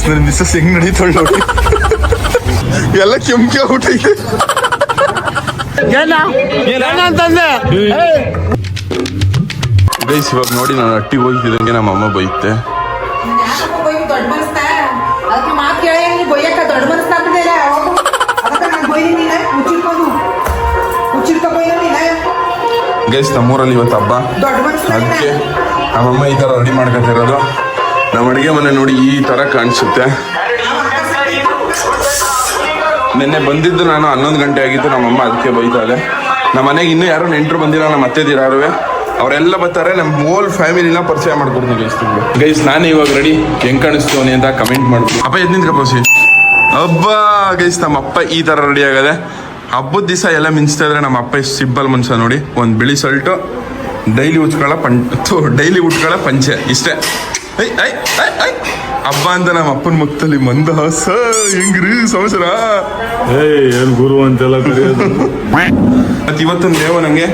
Guys ನನ್ನ missus ಹೆಂಗ್ ನಡೀತಾಳೆ ನೋಡಿ. ಎಲ್ಲ ಕೆಂಪ್ಕೆ ಊಟೈತೆ ಗೈಸ್ ಇವಾಗ ನೋಡಿ ನಾನು ಅಟ್ಟಿ ಹೋಗ್ತಿದ್ದಂಗೆ ನಮ್ಮ ಅಮ್ಮ ಬೈತೆ. ಗೈಸ್ ನಮ್ಮೂರಲ್ಲಿ ಇವತ್ತು ಹಬ್ಬ. ಅದಕ್ಕೆ ನಮ್ಮಮ್ಮ ಈ ಥರ ರೆಡಿ ಮಾಡ್ಕೊತಿರೋದು ನಮ್ಮ ಅಡುಗೆ ಮನೆ ನೋಡಿ ಈ ಥರ ಕಾಣಿಸುತ್ತೆ. ನಿನ್ನೆ ಬಂದಿದ್ದು ನಾನು ಹನ್ನೊಂದು ಗಂಟೆ ಆಗಿತ್ತು ನಮ್ಮಮ್ಮ ಅದಕ್ಕೆ ಬೈತಾಳೆ ನಮ್ಮ ಮನೆಗೆ ಇನ್ನೂ ಯಾರು ನೆಂಟರು ಬಂದಿಲ್ಲ ನಮ್ಮ ಅತ್ತೆದಿರಾರುವೆ ಅವರೆಲ್ಲ ಬರ್ತಾರೆ ನಮ್ಮ ಹೋಲ್ ಫ್ಯಾಮಿಲಿನ ಪರಿಚಯ ಮಾಡ್ಕೊಡ್ತೀನಿ ಗೈಸ್ ತುಂಬ ಗೈಸ್ ನಾನು ಇವಾಗ ರೆಡಿ ಹೆಂಗ್ ಕಾಣಿಸ್ತು ಅವನಿ ಅಂತ ಕಮೆಂಟ್ ಮಾಡ್ತೀನಿ. ಅಪ್ಪ ಎದ್ ನಿಂತ್ಕೊ ಪೋಸಿ. ಹಬ್ಬ ಗೈಸ್ ನಮ್ಮ ಅಪ್ಪ ಈ ತರ ರೆಡಿ ಆಗದೆ. ಹಬ್ಬದ ದಿವಸ ಎಲ್ಲ ಮಿಂಚ್ತಾ ಇದ್ರೆ ನಮ್ಮ ಅಪ್ಪ ಎಷ್ಟು ಸಿಬ್ಬಲ್ ಮನುಷ್ಯ ನೋಡಿ. ಒಂದು ಬಿಳಿ ಸಲ್ಟು ಡೈಲಿ ಉಚ್ಕೊಳ್ಳೋ ಪಂ ಡೈಲಿ ಉಟ್ಕೊಳ್ಳೋ ಪಂಚೆ ಇಷ್ಟೇ. ಹಬ್ಬ ಅಂತ ನಮ್ಮ ಅಪ್ಪನ ಮುಖದಲ್ಲಿ ಮಂದಹಾಸ ಹೆಂಗ್ರಿ ಸಂವತ್ಸರ ಏಯ್ ಏನ್ ಗುರು ಅಂತೆಲ್ಲ ಕರೆಯೋದು ಮತ್ತು ಇವತ್ತೊಂದು ದೇವ ನನಗೆ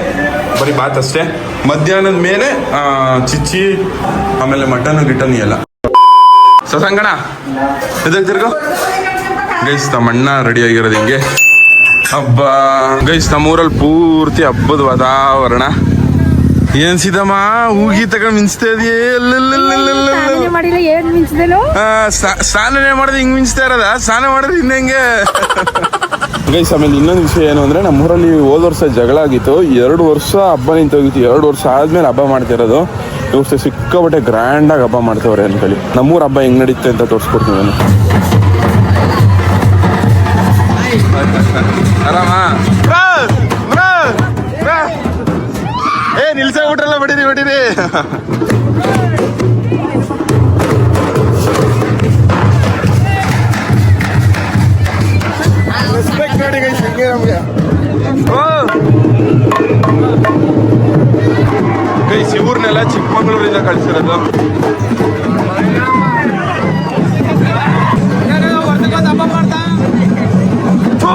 ಬರೀ ಬಾತ್ ಅಷ್ಟೇ. ಮಧ್ಯಾಹ್ನದ ಮೇಲೆ ಚಿಚ್ಚಿ ಆಮೇಲೆ ಮಟನ್ ಗಿಟನ್ ಎಲ್ಲ. ಸಸಂಗಣ ಇದಕ್ಕೆ ತಿರ್ಗೋ ಗೈಸ್ ನಮ್ಮ ಅಣ್ಣ ರೆಡಿ ಆಗಿರೋದು ಹಿಂಗೆ. ಹಬ್ಬ ಗೈಸ್ ನಮ್ಮೂರಲ್ಲಿ ಪೂರ್ತಿ ಹಬ್ಬದ ವಾತಾವರಣ. ಏನ್ ಸೀತಮ್ಮ, ಹೂಗಿ ತಗೊಂಡ್ ಮಿಂಚ್ತಾ ಇದೆಯೇ? ಮಾಡಿಲ್ಲ ಸ್ನಾನನೇ ಮಾಡಿದ್ರೆ ಹಿಂಗ್ ಮಿಂಚ್ತಾ ಇರೋದ ಸ್ನಾನ ಮಾಡಿದ್ರೆ ಇನ್ನಂಗೆ ಗೈಸ್ ಆಮೇಲೆ ಇನ್ನೊಂದು ವಿಷಯ ಏನು ಅಂದ್ರೆ ನಮ್ಮೂರಲ್ಲಿ ಹೋದ ವರ್ಷ ಜಗಳ ಆಗಿತ್ತು ಎರಡು ವರ್ಷ ಹಬ್ಬ ನಿಂತೋಗಿತ್ತು ಎರಡು ವರ್ಷ ಆದ್ಮೇಲೆ ಹಬ್ಬ ಮಾಡ್ತಿರೋದು ಈ ವರ್ಷ ಸಿಕ್ಕಾಪಟ್ಟೆ ಗ್ರ್ಯಾಂಡ್ ಆಗಿ ಹಬ್ಬ ಮಾಡ್ತವ್ರೆ ಅನ್ಕೊಳ್ಳಿ ನಮ್ಮೂರ ಹಬ್ಬ ಹೆಂಗ್ ನಡೀತೆ ಅಂತ ತೋರಿಸ್ಕೊಡ್ತೀನಿ ನಾನು ಆರಾಮ ಏ ನಿಲ್ಸೇ ಬಿಟ್ರಲ್ಲ ಬಿಡಿರಿ ಬಿಡಿರಿ ರೆಸ್ಪೆಕ್ಟ್ ನೋಡಿ ಗೈಸ್ ಹಿಂಗೆ ನಮಗೆ ಗೈಸ್ ಇವ್ರನ್ನೆಲ್ಲ ಚಿಕ್ಕಮಗಳೂರಿಂದ ಕಳಿಸಿರೋದು ಥೂ,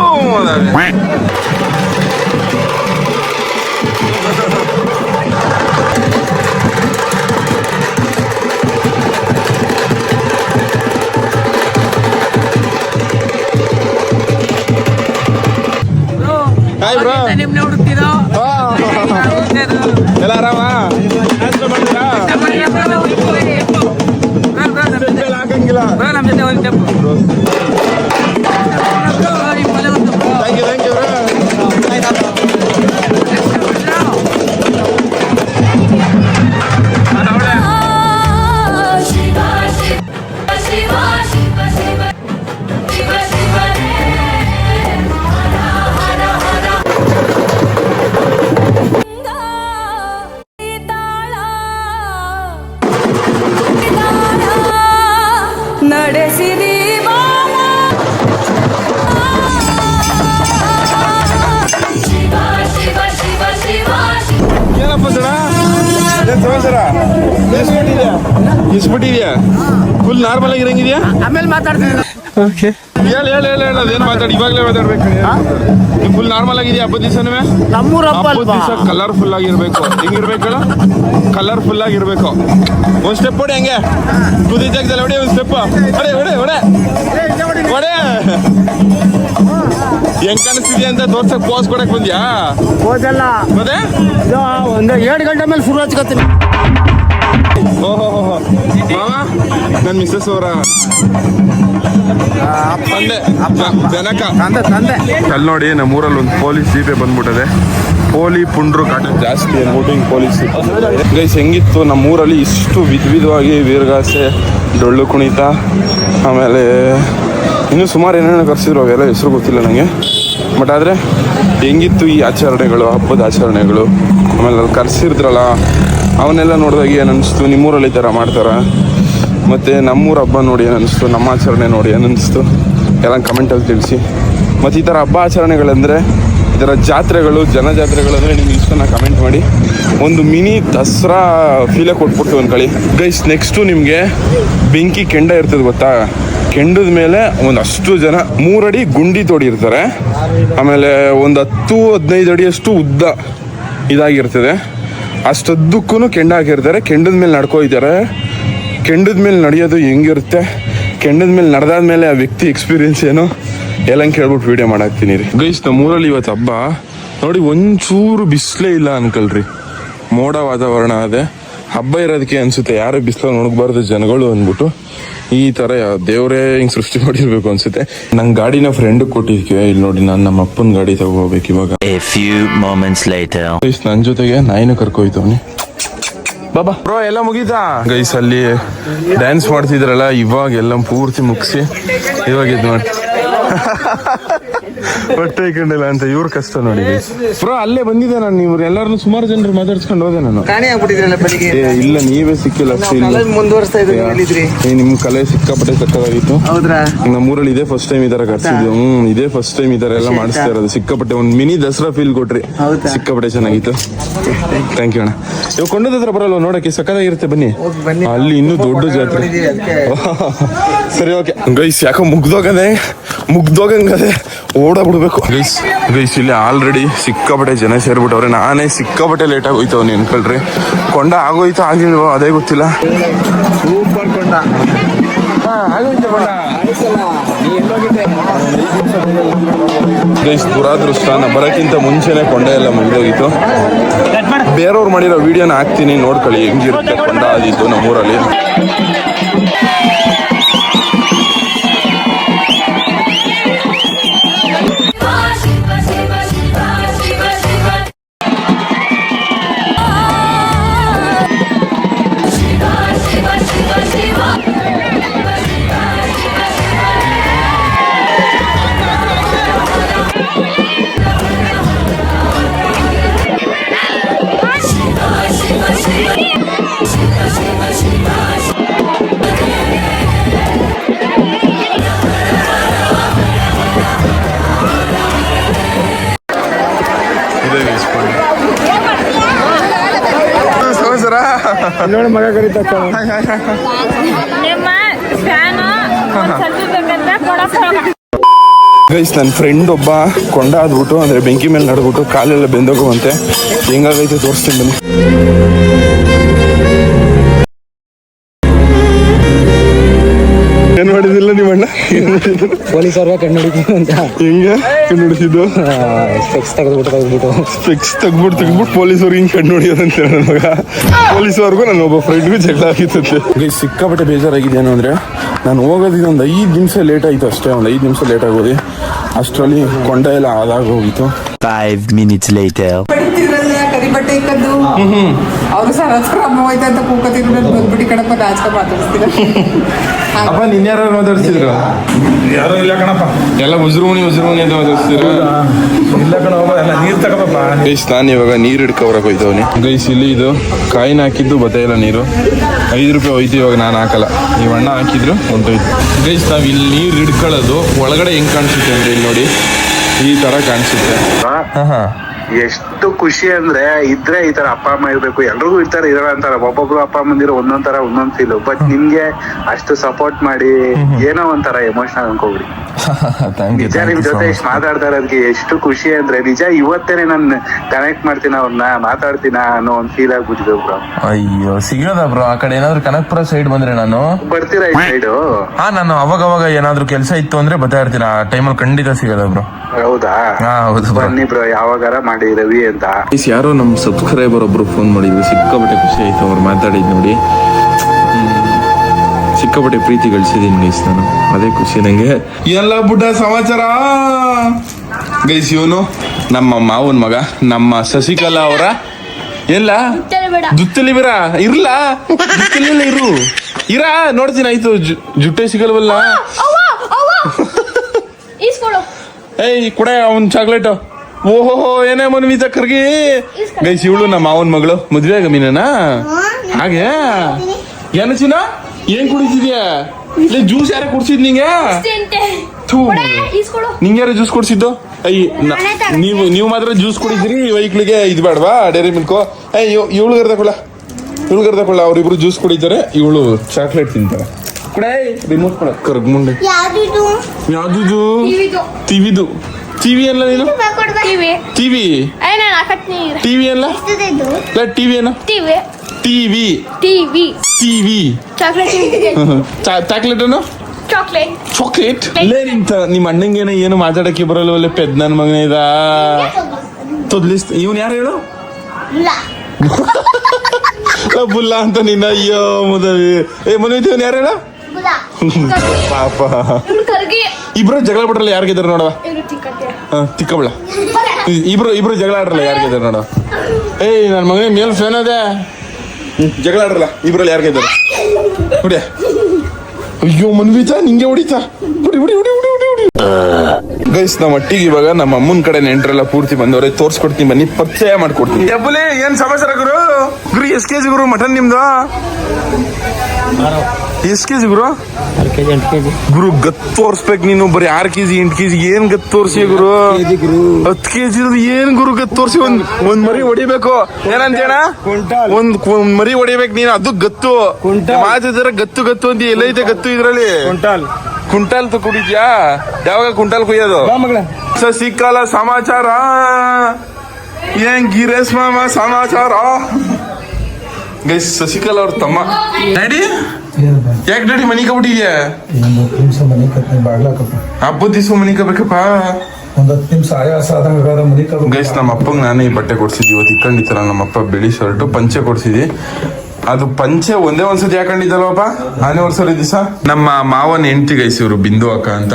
ಆಮೇಲೆ ಓಕೆ. ಹೇಳ ಹೇಳ ಹೇಳ ಹೇಳ ಅದೇನ್ ಮಾತಾಡಿ ಇವಾಗಲೇ ಮಾತಾಡ್ಬೇಕು ನೀವು ಫುಲ್ ನಾರ್ಮಲ್ ಆಗಿದೆಯಾ ಹಬ್ಬದ ದಿವಸನೂ? ನಮ್ಮೂರ ಹಬ್ಬ ಹಬ್ಬದ ದಿವಸ ಕಲರ್ಫುಲ್ ಆಗಿರ್ಬೇಕು. ಹೆಂಗಿರ್ಬೇಕು ಹೇಳು? ಕಲರ್ಫುಲ್ ಆಗಿರ್ಬೇಕು. ಒಂದ್ ಸ್ಟೆಪ್ ಹೊಡಿ ಹೆಂಗೆ. ಕುದಿ ಜಾಗದಲ್ಲಿ ಹೊಡಿ ಒಂದ್ ಸ್ಟೆಪ್ ಹೊಡೆ ಹೊಡೆ ಹೊಡೆ. ಹೊಡೆ. ಹೆಂಗ್ ಕಾಣಿಸ್ತಿದ್ಯಾ ಅಂತ ತೋರ್ಸಕ್ ಪೋಸ್ ಕೊಡಕ್ ಬಂದ್ಯಾ? ಹೋದಲ್ಲ. ಮತ್ತೆ? ಒಂದು ಎರಡು ಗಂಟೆ ಮೇಲೆ ಶುರು ಹಚ್ಕೊತೀನಿ. ಓಹೋ ನನ್ನ ಮಿಸ್ಸಸ್ ಅವರ ತಂದೆ. ಜನಕ ತಂದೆ ತಂದೆ. ಅಲ್ಲಿ ನೋಡಿ ನಮ್ಮ ಊರಲ್ಲಿ ಒಂದು ಪೊಲೀಸ್ ಜೀಪೆ ಬಂದ್ಬಿಟ್ಟದೆ. ಪೋಲಿ ಪುಂಡ್ರು ಕಾಟ ಜಾಸ್ತಿ ಅಂದ್ಬಿಟ್ಟು ಹಿಂಗೆ ಪೊಲೀಸ್ ಗೈಸ್ ಹೆಂಗಿತ್ತು? ನಮ್ಮ ಊರಲ್ಲಿ ಇಷ್ಟು ವಿಧ ವಿಧವಾಗಿ ವೀರಗಾಸೆ ಡೊಳ್ಳು ಕುಣಿತ ಆಮೇಲೆ ಇನ್ನೂ ಸುಮಾರು ಏನೇನೋ ಕರೆಸಿದ್ರು ಅವೆಲ್ಲ ಹೆಸರು ಗೊತ್ತಿಲ್ಲ ನನಗೆ ಬಟ್ ಆದರೆ ಹೆಂಗಿತ್ತು ಈ ಆಚರಣೆಗಳು ಹಬ್ಬದ ಆಚರಣೆಗಳು? ಆಮೇಲೆ ಅಲ್ಲಿ ಕರೆಸಿರ್ದ್ರಲ್ಲ ಅವನ್ನೆಲ್ಲ ನೋಡಿದಾಗ ಏನು ಅನಿಸ್ತು? ನಿಮ್ಮೂರಲ್ಲಿ ಈ ಥರ ಮಾಡ್ತಾರ? ಮತ್ತು ನಮ್ಮೂರ ಹಬ್ಬ ನೋಡಿ ಏನು ಅನಿಸ್ತು? ನಮ್ಮ ಆಚರಣೆ ನೋಡಿ ಏನು ಅನಿಸ್ತು? ಎಲ್ಲ ಕಮೆಂಟಲ್ಲಿ ತಿಳಿಸಿ. ಮತ್ತು ಈ ಥರ ಹಬ್ಬ ಆಚರಣೆಗಳಂದರೆ ಈ ಥರ ಜಾತ್ರೆಗಳು ಜನ ಅಂದರೆ ನಿಮ್ಗೆ ಇಷ್ಟನ ಕಮೆಂಟ್ ಮಾಡಿ. ಒಂದು ಮಿನಿ ದಸರಾ ಫೀಲೇ ಕೊಟ್ಬಿಟ್ಟು ಅಂದ್ಕೊಳ್ಳಿ ಗೈಸ್ ನೆಕ್ಸ್ಟು ನಿಮಗೆ ಬೆಂಕಿ ಕೆಂಡ ಇರ್ತದೆ ಗೊತ್ತಾ? ಕೆಂಡದ ಮೇಲೆ ಒಂದು ಅಷ್ಟು ಜನ, ಮೂರಡಿ ಗುಂಡಿ ತೋಡಿರ್ತಾರೆ. ಆಮೇಲೆ ಒಂದು ಹತ್ತು ಹದಿನೈದು ಅಡಿಯಷ್ಟು ಉದ್ದ ಇದಾಗಿರ್ತದೆ. ಅಷ್ಟುದ್ದಕ್ಕೂ ಕೆಂಡ ಹಾಕಿರ್ತಾರೆ ಕೆಂಡದ ಮೇಲೆ ನಡ್ಕೋಯ್ತಾರೆ ಕೆಂಡದ ಮೇಲೆ ನಡೆಯೋದು ಹೆಂಗಿರುತ್ತೆ? ಕೆಂಡದ ಮೇಲೆ ನಡೆದಾದ್ಮೇಲೆ ಆ ವ್ಯಕ್ತಿ ಎಕ್ಸ್ಪೀರಿಯನ್ಸ್ ಏನು? ಎಲ್ಲ ಕೇಳ್ಬಿಟ್ಟು ವೀಡಿಯೋ ಮಾಡಾಕ್ತೀನಿ ರೀ. ಗೈಸ್, ನಮ್ಮೂರಲ್ಲಿ ಇವತ್ತು ಹಬ್ಬ. ನೋಡಿ, ಒಂಚೂರು ಬಿಸಿಲೇ ಇಲ್ಲ ಅನ್ಕಲ್ರಿ. ಮೋಡ ವಾತಾವರಣ ಅದೇ. ಹಬ್ಬ ಇರೋದಕ್ಕೆ ಅನ್ಸುತ್ತೆ. ಯಾರು ಬಿಸಿಲು ನೋಡಬಾರ್ದು ಜನಗಳು ಅಂದ್ಬಿಟ್ಟು. ಈ ತರ ದೇವರೇ ಹಿಂಗ್ ಸೃಷ್ಟಿ ಮಾಡಿರ್ಬೇಕು ಅನ್ಸುತ್ತೆ. ನಂಗೆ ಗಾಡಿನ ಫ್ರೆಂಡ್ ಕೊಟ್ಟಿದ್ಕೆ. ಇಲ್ಲಿ ನೋಡಿ ನಾನು ನಮ್ಮ ಅಪ್ಪನ ಗಾಡಿ ತಗೋಬೇಕು ಇವಾಗ. ನನ್ few moments later. ಗೈಸ್ ನನ್ನ ಜೊತೆಗೆ ನಾಯಿನೂ ಕರ್ಕೊಯ್ತವನಿ ಬಾಬಾ. ಬ್ರೋ ಎಲ್ಲ ಮುಗೀತಾ? ಗೈಸ್ ಅಲ್ಲಿ ಡ್ಯಾನ್ಸ್ ಮಾಡ್ತಿದ್ರಲ್ಲ ಇವಾಗ ಎಲ್ಲ ಪೂರ್ತಿ ಮುಗಿಸಿ. ಇವಾಗ ಇದು ಮಾಡಿ ಬಟ್ಟೆ ಕಂಡಿಲ್ಲ ಅಂತ ಇವ್ರ ಕಷ್ಟ ನೋಡಿ. ಪುರ ಬ್ರೋ ಅಲ್ಲೇ ಬಂದಿದ್ದೆ ನಾನು ಇವ್ರು ಎಲ್ಲಾರು ಸುಮಾರು ಜನರು ಮಾತಾಡ್ಸ್ಕೊಂಡು ಹೋದೆ ನಾನು. ಕಾಣೆ ಆಗ್ಬಿಟ್ಟಿದ್ರಲ್ಲ ಬೆಳಿಗ್ಗೆ? ಏ ಇಲ್ಲ ನೀವೇ ಸಿಕ್ಕಿಲ್ಲ ಅಷ್ಟೇ ಇಲ್ಲ ಕಾಲೇಜ್ ಮುಂದುವರಿಸ್ತಾ ಇದ್ರಿ ಹೇಳಿದ್ರಿ. ಏ ನಿಮ್ ಕಲೆ ಸಿಕ್ಕಾಪಟ್ಟೆ ಸಕ್ಕದಾಗಿತ್ತು ಹೌದ್ರಾ? ನಮ್ಮೂರಲ್ಲಿ ಇದೇ ಫಸ್ಟ್ ಟೈಮ್ ಈ ತರ ಕರ್ಸಿದ್ವಿ ಹ್ಮ್ ಇದೇ ಫಸ್ಟ್ ಟೈಮ್ ಈ ತರ ಎಲ್ಲ ಮಾಡಿಸ್ತಾ ಇರೋದು. ಸಿಕ್ಕಾಪಟ್ಟೆ ಒಂದ್ ಮಿನಿ ದಸರಾ ಫೀಲ್ ಕೊಟ್ರಿ. ಹೌದಾ? ಸಿಕ್ಕಾಪಟ್ಟೆ ಚೆನ್ನಾಗಿತ್ತು. ಥ್ಯಾಂಕ್ ಯು ಅಣ್ಣ. ನೀವು ಕೊಂಡದ ಹತ್ರ ಬರಲ್ವ? ನೋಡಕ್ಕೆ ಸಕ್ಕದಾಗಿರುತ್ತೆ ಬನ್ನಿ. ಹೋಗಿ ಬನ್ನಿ. ಅಲ್ಲಿ ಇನ್ನೂ ದೊಡ್ಡ ಜಾತ್ರೆ. ಅದಕ್ಕೆ. ಸರಿ ಓಕೆ ಗೈಸ್ ಯಾಕೋ ಮುಗ್ದೋಗದೆ ಮುಗ್ದೋಗಂಗದೆ ಓಡ ಬಿಡ್ಬೇಕು ಗೈಸ್ ಗೈಸ್ ಇಲ್ಲಿ ಆಲ್ರೆಡಿ ಸಿಕ್ಕಾಪಟ್ಟೆ ಜನ ಸೇರ್ಬಿಟ್ಟವ್ರೆ. ನಾನೇ ಸಿಕ್ಕಾಪಟ್ಟೆ ಲೇಟ್ ಆಗೋಯ್ತವ್ ಅವ್ನು ಅನ್ಕೊಳ್ರಿ ಕೊಂಡ ಆಗೋಯ್ತು ಆಗಿಲ್ವೋ ಅದೇ ಗೊತ್ತಿಲ್ಲ. ಸೂಪರ್ ಕೊಂಡ. ಗೈಸ್ ದುರಾದೃಷ್ಟ ನಾ ಬರೋಕ್ಕಿಂತ ಮುಂಚೆನೆ ಕೊಂಡ ಎಲ್ಲ ಮುಗಿದೋಗಿತ್ತು ಬೇರೆಯವ್ರು ಮಾಡಿರೋ ವಿಡಿಯೋನ ಹಾಕ್ತೀನಿ ನೋಡ್ಕೊಳ್ಳಿ ಹೆಂಗಿರುತ್ತೆ ಕೊಂಡ ಆದಿತ್ತು ನಮ್ಮೂರಲ್ಲಿ. ನೋಡಿ ಮಗ ಕರೀತಾ ನಿಮ್ಮ ಫ್ಯಾನ್ ಗೈಸ್ ನನ್ನ ಫ್ರೆಂಡ್ ಒಬ್ಬ ಕೊಂಡ ಆದ್ಬಿಟ್ಟು ಅಂದ್ರೆ ಬೆಂಕಿ ಮೇಲೆ ನಡ್ಬಿಟ್ಟು ಕಾಲೆಲ್ಲ ಬೆಂದೋಗುವಂತೆ. ಹೆಂಗಾಗೈತೆ ತೋರಿಸ್ತೀನಿ ಬನ್ನಿ. ಏನ್ ಮಾಡಿದಿಲ್ಲ ನಿಮ್ಮಣ್ಣ ಏನ್ ಮಾಡಿದ್ರು ಪೊಲೀಸ್ ಅವ್ರಿಗೆ ಕಣ್ಣು ಅಂತ. ಹಿಂಗೆ? ಕಣ್ಣು ಹಿಡಿಸಿದ್ದು? ಸ್ಪೆಕ್ಸ್ ತೆಗೆದ್ಬಿಟ್ಟು ತೆಗೆದ್ಬಿಟ್ಟು ಸ್ಪೆಕ್ಸ್ ತೆಗ್ಬಿಟ್ಟು ತೆಗ್ಬಿಟ್ಟು ಪೊಲೀಸವ್ರು ಹಿಂಗೆ ಕಂಡು ಹೊಡಿಯೋದಂತ ನನ್ನ ಮಗ. ಪೊಲೀಸವ್ರಿಗೂ ನನ್ನ ಒಬ್ಬ ಫ್ರೆಂಡ್ಗೂ ಜಗಳ ಆಗಿತ್ತಂತೆ. ಗೈಸ್ ಸಿಕ್ಕಾಪಟ್ಟೆ ಬೇಜಾರಾಗಿದ್ದೇನು ಅಂದ್ರೆ ನಾನು ಹೋಗೋದಿದ್ದು ಒಂದು ಐದು ನಿಮಿಷ ಲೇಟ್ ಆಯಿತು ಅಷ್ಟೇ ಒಂದು ಐದು ನಿಮಿಷ ಲೇಟ್ ಆಗೋದು. ಅಷ್ಟರಲ್ಲಿ ಕೊಂಡ ಎಲ್ಲ ಆದಾಗ ಹೋಗಿತ್ತು ಮಿನಿಟ್ಸ್ ಇಕ್ಕದ್ದು? ಅವರು ಅಮ್ಮ ಹೋಯ್ತಾ ಅಂತ ಕೂಕತಿದ್ರು ಬಂದ್ಬಿಟ್ಟು ನಾಚ್ಕ ಅಪ್ಪ ನಿನ್ನ ಯಾರು ಮಾತಾಡ್ಸಿದ್ರು ಯಾರು ಇಲ್ಲ ಕಣಪ್ಪ. ಎಲ್ಲ ಅಂತ ಇಲ್ಲ ನೀರ್ ತಗೋಪ್ಪ ಗೈಸ್ ನಾನು ಇವಾಗ ನೀರು ಹೋಯ್ತವನಿ. ಗೈಸ್ ಇಲ್ಲಿ ಇದು ಕಾಯಿನ ಹಾಕಿದ್ದು ಬತ್ತೇ ಇಲ್ಲ ನೀರು. ಐದು ರೂಪಾಯಿ ಹೋಯ್ತು ಇವಾಗ ನಾನು ಹಾಕಲ್ಲ. ನೀವು ಅಣ್ಣ ಹಾಕಿದ್ರು ಹೊಂಟೋಯ್ತು ಗೈಸ್ ನಾವು ಇಲ್ಲಿ ನೀರು ಹಿಡ್ಕೊಳ್ಳೋದು ಒಳಗಡೆ ಹೆಂಗ್ ಕಾಣಿಸುತ್ತೆ ಅಂದ್ರೆ ಇಲ್ಲಿ ನೋಡಿ. ಈ ತರ ಕಾಣಿಸುತ್ತೆ. ಎಷ್ಟು ಖುಷಿ ಅಂದ್ರೆ ಇದ್ರೆ ಈ ತರ ಅಪ್ಪ ಅಮ್ಮ ಇರ್ಬೇಕು ಎಲ್ರಿಗೂ ಇರ್ತಾರೆ ಇರಲ್ಲ ಅಂತಾರ. ಒಬ್ಬೊಬ್ರು ಅಪ್ಪ ಅಮ್ಮಂದಿರು ಒಂದೊಂದ್ ತರ ಒಂದೊಂದ್ ಫೀಲ್ ಬಟ್ ನಿಮ್ಗೆ ಅಷ್ಟು ಸಪೋರ್ಟ್ ಮಾಡಿ ಏನೋ ಒಂಥರ ಎಮೋಷನಲ್ ಅನ್ಕೋಬಿಡಿ. ನಿಜ ನಿಮ್ ಜೊತೆ ಇಷ್ಟು ಮಾತಾಡ್ತಾ ಇರೋದಕ್ಕೆ ಎಷ್ಟು ಖುಷಿ ಅಂದ್ರೆ ನಿಜ ಇವತ್ತೇನೆ ನಾನ್ ಕನೆಕ್ಟ್ ಮಾಡ್ತೀನಿ ಅವ್ರನ್ನ ಮಾತಾಡ್ತೀನ ಅನ್ನೋ ಒಂದ್ ಫೀಲ್ ಆಗ್ಬಿಟ್ಟಿದೆ ಬ್ರೋ. ಅಯ್ಯೋ ಸಿಗೋದ ಬ್ರೋ? ಆ ಕಡೆ ಏನಾದ್ರು ಕನಕ್ಪುರ ಸೈಡ್ ಬಂದ್ರೆ ನಾನು? ಬರ್ತೀರಾ ಈ ಸೈಡು ಹಾ ನಾನು ಅವಾಗ ಅವಾಗ ಏನಾದ್ರು ಕೆಲಸ ಇತ್ತು ಅಂದ್ರೆ ಬರ್ತಾ ಇರ್ತೀನಿ. ಆ ಟೈಮಲ್ಲಿ ಖಂಡಿತ ಸಿಗೋದ ಬ್ರೋ? ಹೌದಾ? ಹಾ ಹೌದು. ಬನ್ನಿ ಬ್ರೋ ಯಾವಾಗಾರ ಮಾಡಿ ರವಿ ಅಂತ. ಯಾರೋ ನಮ್ಮ ಸಬ್ಸ್ಕ್ರೈಬರ್ ಒಬ್ರು ಫೋನ್ ಮಾಡಿದ್ರು. ಸಿಕ್ಕಾಪಟ್ಟೆ ಖುಷಿ ಆಯ್ತು ಅವ್ರು ಮಾತಾಡಿದ್ ನೋಡಿ. ಸಿಕ್ಕಾಬಟ್ಟೆ ಸಿಕ್ಕಾಪಟ್ಟೆ ಪ್ರೀತಿ ಗಳಿಸಿದೀನಿ ಗೈಸ್ ನಾನು. ಅದೇ ಖುಷಿ ನಂಗೆ. ಎಲ್ಲ ಬುಡ್ಡ ಸಮಾಚಾರ? ಗೈಸ್ ಇವನು ನಮ್ಮ ಮಾವನ್ ಮಗ ನಮ್ಮ ಶಶಿಕಲಾ ಅವರ. ಎಲ್ಲ? ದುತ್ತಲಿ ಬಿರ ಇರ್ಲ. ದುತ್ತಲಿಲ್ಲ ಇರು. ಇರ ನೋಡ್ತೀನಿ ಆಯ್ತು. ಜು- ಜುಟ್ಟೆ ಸಿಗಲ್ವಲ್ಲ? ಏಯ್ ಕೊಡೆ ಅವನ್ ಚಾಕ್ಲೇಟ್ ಓಹೋ ಏನೇ ಮನ್ವಿ ಚಕ್ಕರ್ಗಿ ಗೈಸ್ ಇವಳು ನಮ್ಮ ಮಾವನ ಮಗಳು. ಮದ್ವೆ ಆಗ ಮೀನ ಹಾಗೆ? ಏನು ಚಿನ್ನ ಏನ್ ಕುಡಿತಿದ್ಯಾ? ಇಲ್ಲ ಜ್ಯೂಸ್ ಯಾರ ಕುಡ್ಸಿದ್ ನಿಂಗೆ? ನಿಂಗ್ಯಾರ ಈಸ್ಕೊಳು ನಿಂಗೆ ಯಾರು ಜ್ಯೂಸ್ ಕುಡ್ಸಿದ್ದು ಅಯ್ಯ ನೀವು ನೀವು ಮಾತ್ರ ಜ್ಯೂಸ್ ಕುಡಿದ್ರಿ ವೈಕ್ಳಿಗೆ ಇದು ಬೇಡವಾ? ಡೈರಿ ಮಿಲ್ಕು ಏಯ್ ಇವಳು ಕರ್ದಕೊಳ್ಳ ಇವಳು ಕರ್ದಕೊಳ್ಳ ಅವ್ರಿಬ್ರು ಜ್ಯೂಸ್ ಕುಡಿತಾರೆ ಇವಳು ಚಾಕ್ಲೇಟ್ ತಿಂತಾರೆ. ಕೊಡೆ ರಿಮೋಟ್ ಕೊಡ. ಕರ್ಗ್ಮುಂಡೆ ಮುಂಡೆ ಯಾವ್ದು ಟಿವಿದು ಟಿವಿ ಅಲ್ಲ ನೀನು? TV TV. ನಾನು ಹಾಕತ್ನಿ ಟಿವಿ ಅಲ್ಲ? ಟಿವಿ ಏನು? TV. TV. TV. TV. Chocolate chocolate ಅನ್ನು ಚಾಕ್ಲೇಟ್. ಚಾಕ್ಲೇಟ್? ಲೇ ನಿಮ್ ತ- ನಿಮ್ ಅಣ್ಣಂಗೇನೆ ಏನು ಮಾತಾಡಕ್ಕೆ ಬರಲ್ಲ ಒಳ್ಳೆ ಪೆದ್ ನನ್ ಮಗನೇ ಇದ? ತೊದ್ಲಿಸ್ ಇವನ್ ಯಾರು ಹೇಳು? ಬುಲ್ಲ ಅಂತ ನಿನ್ನ ಅಯ್ಯೋ ಮುದವಿ. ಏ ಮನೆ ಇವನ್ ಯಾರು ಹೇಳ? ಪಾಪ. ಇಬ್ರು ಜಗಳ ಬಿಟ್ರಲ್ಲ ಯಾರಿಗಿದ್ರು ನೋಡವ? ತಿಕ್ಕಬಳ. ಇಬ್ರು ಇಬ್ರು ಜಗಳ ಆಡ್ರಲ್ಲ ಯಾರಿಗಿದ್ರು ನೋಡವ? ಏಯ್ ನನ್ನ ಮಗನ ಮೇಲ್ ಫ್ಯಾನ್ ಅದೇ. ಜಗಳ ಆಡ್ರಲ್ಲ ಇಬ್ರಲ್ಲಿ ಯಾರಿಗಿದ್ರು? ಹೊಡಿಯ. ಅಯ್ಯೋ ಮನ್ವಿತಾ ನಿಂಗೆ ಹೊಡಿತಾ. ಬಿಡಿ ಬಿಡಿ ಬಿಡಿ ಗೈಸ್ ನಮ್ಮ ಒಟ್ಟಿಗೆ ಇವಾಗ ನಮ್ಮ ಅಮ್ಮನ ಕಡೆ ನೆಂಟ್ರೆಲ್ಲ ಪೂರ್ತಿ ಬಂದವ್ರೆ ತೋರ್ಸ್ಕೊಡ್ತೀನಿ ಬನ್ನಿ ಪರಿಚಯ ಮಾಡ್ಕೊಡ್ತೀನಿ. ಡಬ್ಬುಲಿ ಏನ್ ಸಮಾಚಾರ ಗುರು? ಗುರು ಎಸ್ ಕೆ ಜಿ ಗುರು ಮಟನ್ ನಿಮ್ದು? ಎಸ್ ಕೆ ಜಿ ಗುರು? ಕೆ ಜಿ ಕೆ ಜಿ ಗುರು ಗತ್ ತೋರ್ಸ್ಬೇಕು ನೀನು ಬರೀ ಆರ್ ಕೆಜಿ ಎಂಟು ಕೆಜಿ ಏನ್ ಗತ್ ತೋರ್ಸಿ ಗುರು? ಹತ್ತು ಕೆ ಕೆಜಿ ಏನ್ ಗುರು ಗತ್ ತೋರ್ಸಿ? ಒಂದ್ ಒಂದ್ ಮರಿ ಹೊಡಿಬೇಕು. ಏನಂತೇಣ. ಒಂದ್ ಒಂದ್ ಮರಿ ಹೊಡಿಬೇಕು ನೀನು ಅದು ಗತ್ತು. ಮಾತಿದ್ರೆ ಗತ್ತು ಗತ್ತು ಅಂತ ಎಲ್ಲೈತೆ ಗತ್ತು ಇದ್ರಲ್ಲಿ. ಕುಂಟಾಲ್ ತು ಕುಡಿದ್ಯಾ? ಯಾವಾಗ ಕುಂಟಲ್ ಕುಯ್ಯೋದು? ಬಾ ಸಿಕ್ಕಲ್ಲ ಸಸಿಕಾಲ ಸಮಾಚಾರ. ಏನ್ ಗಿರೇಶ್ ಮಾಮ ಸಮಾಚಾರ? ಗೈಸ್ ಸಸಿಕಾಲ ಅವ್ರ ತಮ್ಮ. ಡ್ಯಾಡಿ? ಯಾಕೆ ಡ್ಯಾಡಿ ಮನಿ ಕಬಿಟ್ಟಿದ್ಯಾ ಹಬ್ಬದ ದಿವಸ ಮನಿ ಕಬೇಕಪ್ಪ ಒಂದು ಹತ್ತು ನಿಮಿಷ ಆಯಾಸ ಆದಂಗ ಮನೆ ಗೈಸ್ ನಮ್ಮ ಅಪ್ಪಂಗೆ ನಾನೇ ಈ ಬಟ್ಟೆ ಕೊಡ್ಸಿದ್ವಿ ಇವತ್ತು. ಇಕ್ಕಂಡಿತ್ತಲ್ಲ ನಮ್ಮ ಅಪ್ಪ ಬಿಳಿ ಶರ್ಟು ಪಂಚೆ ಕೊಡ್ಸಿದ್ವಿ ಅದು ಪಂಚೆ ಒಂದೇ ಒಂದ್ಸತಿ ಹಾಕೊಂಡಿದ್ದಲ್ವಪ್ಪ ಆನಿವರ್ಸರಿ ದಿವಸ? ನಮ್ಮ ಮಾವನ ಹೆಂಡತಿ ಗೈಸಿವ್ರು ಇವರು ಬಿಂದು ಅಕ್ಕ ಅಂತ.